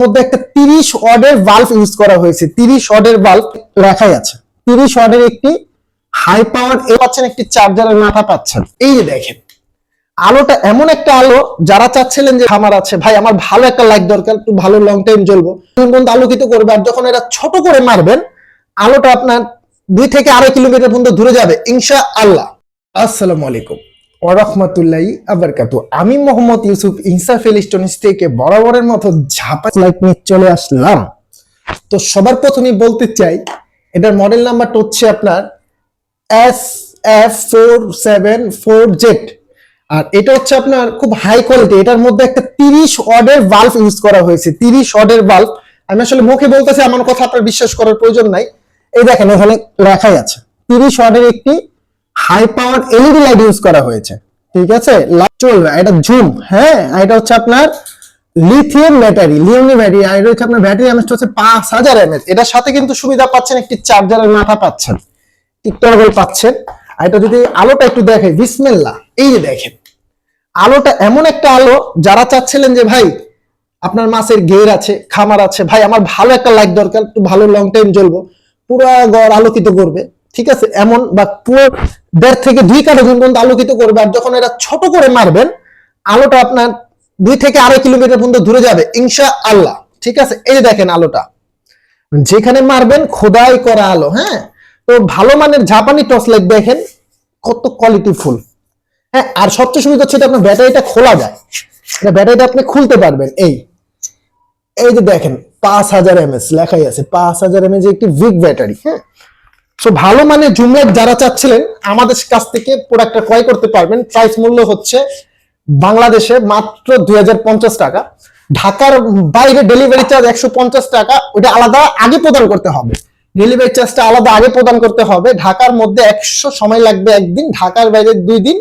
মধ্যে একটা তিরিশ ওয়ার্ডের বাল্ব ইউজ করা হয়েছে। তিরিশ ওয়ার্ডের বাল্ব লেখাই আছে। তিরিশ ওয়ার্ডের একটি হাই পাওয়ার এ পাচ্ছেন একটি চার্জারের মাথা পাচ্ছেন। এই যে দেখেন, আলোটা এমন একটা আলো, যারা চাচ্ছিলেন যে আমার আছে, ভাই, আমার ভালো একটা লাইট দরকার, একটু ভালো লং টাইম জ্বলবো। পর্যন্ত আলোকিত করবে, আর যখন এটা ছোট করে মারবেন, আলোটা আপনার দুই থেকে আড়াই কিলোমিটার পর্যন্ত দূরে যাবে। ইনশা আল্লাহ আসসালামু আলাইকুম। ওরহমতুল্লাহ আবরকাতু। আমি মোহাম্মদ ইউসুফ ইনসাফ ইলেকট্রনিক্স থেকে বরাবরের মতো ঝাপা লাইট নিয়ে চলে আসলাম। তো সবার প্রথমে বলতে চাই, এটার মডেল নাম্বারটা হচ্ছে আপনার S F four seven four Z আর এটা হচ্ছে আপনার খুব হাই কোয়ালিটি এটার মধ্যে একটা তিরিশ ওয়ার্ডের বাল্ব ইউজ করা হয়েছে। তিরিশ ওয়ার্ডের বাল্ব আমি আসলে মুখে বলতেছি, আমার কথা আপনার বিশ্বাস করার প্রয়োজন নাই। এই দেখেন, এখানে লেখাই আছে। তিরিশ ওয়ার্ডের একটি high power LED light use করা হয়েছে। ঠিক আছে? লাইট চলবে এটা জুম হ্যাঁ? এটা হচ্ছে আপনার লিথিয়াম ব্যাটারি লিথিয়াম ব্যাটারি আর এটা হচ্ছে আপনার ব্যাটারি এমএস হচ্ছে পাঁচ হাজার এমএস এটার সাথে কিন্তু সুবিধা পাচ্ছেন একটি চার্জারের মাথা পাচ্ছেন। টিকটকেল পাচ্ছেন। আর এটা যদি আলোটা একটু দেখে বিসমেল্লা এই যে দেখেন। আলোটা এমন একটা আলো, যারা চাচ্ছিলেন যে, ভাই, আপনার মাছের গের আছে, খামার আছে, ভাই, আমার ভালো একটা লাইট দরকার, একটু ভালো লং টাইম জ্বলবো। পুরো ঘর আলোকিত করবে। ঠিক আছে? এমন বা পুরো দেড় থেকে দুই কাটা জুন পর্যন্ত আলোকিত করবে, আর যখন এটা ছোট করে মারবেন, আলোটা আপনার দুই থেকে আড়াই কিলোমিটার পর্যন্ত দূরে যাবে ইনশা আল্লাহ ঠিক আছে? এই যে দেখেন আলোটা। যেখানে মারবেন, খোদাই করা আলো হ্যাঁ? তো ভালো মানের জাপানি টর্চ লাইট দেখেন, কত কোয়ালিটি ফুল। হ্যাঁ আর সবচেয়ে সুবিধা হচ্ছে আপনার ব্যাটারিটা খোলা যায়। এটা ব্যাটারিটা আপনি খুলতে পারবেন। এই এই যে দেখেন, পাঁচ হাজার এমএস লেখাই আছে, পাঁচ হাজার এমএস একটি উইক ব্যাটারি হ্যাঁ? সো ভালো মানে জুমলাইট যারা চাচ্ছিলেন, আমাদের কাছ থেকে প্রোডাক্টটা ক্রয় করতে পারবেন। প্রাইস মূল্য হচ্ছে বাংলাদেশে মাত্র দুই হাজার পঞ্চাশ টাকা। ঢাকার বাইরে ডেলিভারি চার্জ একশো পঞ্চাশ টাকা। ওটা আলাদা আগে প্রদান করতে হবে। ডেলিভারি চার্জটা আলাদা আগে প্রদান করতে হবে। ঢাকার মধ্যে একশো সময় লাগবে একদিন, ঢাকার বাইরে দুই দিন,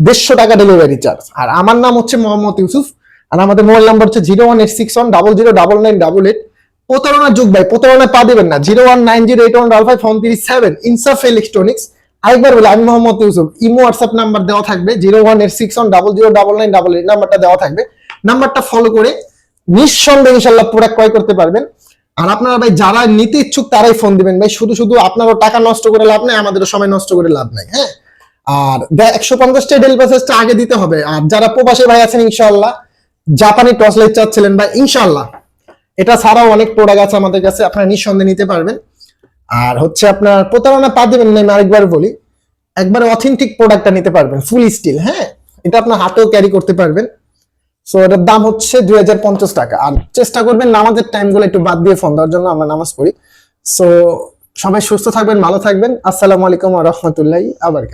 দেড়শো টাকা ডেলিভারি চার্জ আর আমার নাম হচ্ছে মোহাম্মদ ইউসুফ। আর আমাদের মোবাইল নাম্বার হচ্ছে zero one eight six one double zero double nine double eight. প্রতারণার যুগ ভাই, প্রতারণায় পা দেবেন না। Zero one nine zero eight one double five phone three seven, Insaf electronics আরেকবার বলে, আমি Mohammad Yusuf. Imo WhatsApp number দেওয়া থাকবে, zero one eight six one double zero double nine double eight নাম্বারটা দেওয়া থাকবে। নাম্বারটা ফলো করে নিঃসন্দেহে ইনশাল্লাহ প্রোডাক্ট ক্রয় করতে পারবেন। আর আপনারা ভাই, যারা নিতে ইচ্ছুক তারাই ফোন দিবেন ভাই। শুধু শুধু আপনারও টাকা নষ্ট করে লাভ নাই, আমাদেরও সময় নষ্ট করে লাভ নাই হ্যাঁ? আর একশো পঞ্চাশটা ডেল প্যাসেজটা আগে দিতে হবে। আর যারা প্রবাসী ভাই আছেন, ইনশাল্লাহ, জাপানি লাইট চাচ্ছিলেন ভাই, ইনশাল্লাহ। এটা ছাড়াও অনেক প্রোডাক্ট আছে আমাদের কাছে, আপনারা নিঃসন্দেহে নিতে পারবেন। আর হচ্ছে আপনার প্রতারণা পা দিবেন না, আমি আরেকবার বলি, একবারে অথেন্টিক প্রোডাক্টটা নিতে পারবেন ফুল স্টিল হ্যাঁ? এটা আপনার হাতেও ক্যারি করতে পারবেন। সো এটার দাম হচ্ছে দুই হাজার পঞ্চাশ টাকা। আর চেষ্টা করবেন নামাজের টাইমগুলো একটু বাদ দিয়ে ফোন দেওয়ার জন্য আমরা নামাজ পড়ি। সো সবাই সুস্থ থাকবেন, ভালো থাকবেন। আসসালামু আলাইকুম রহমতুল্লাহ আবার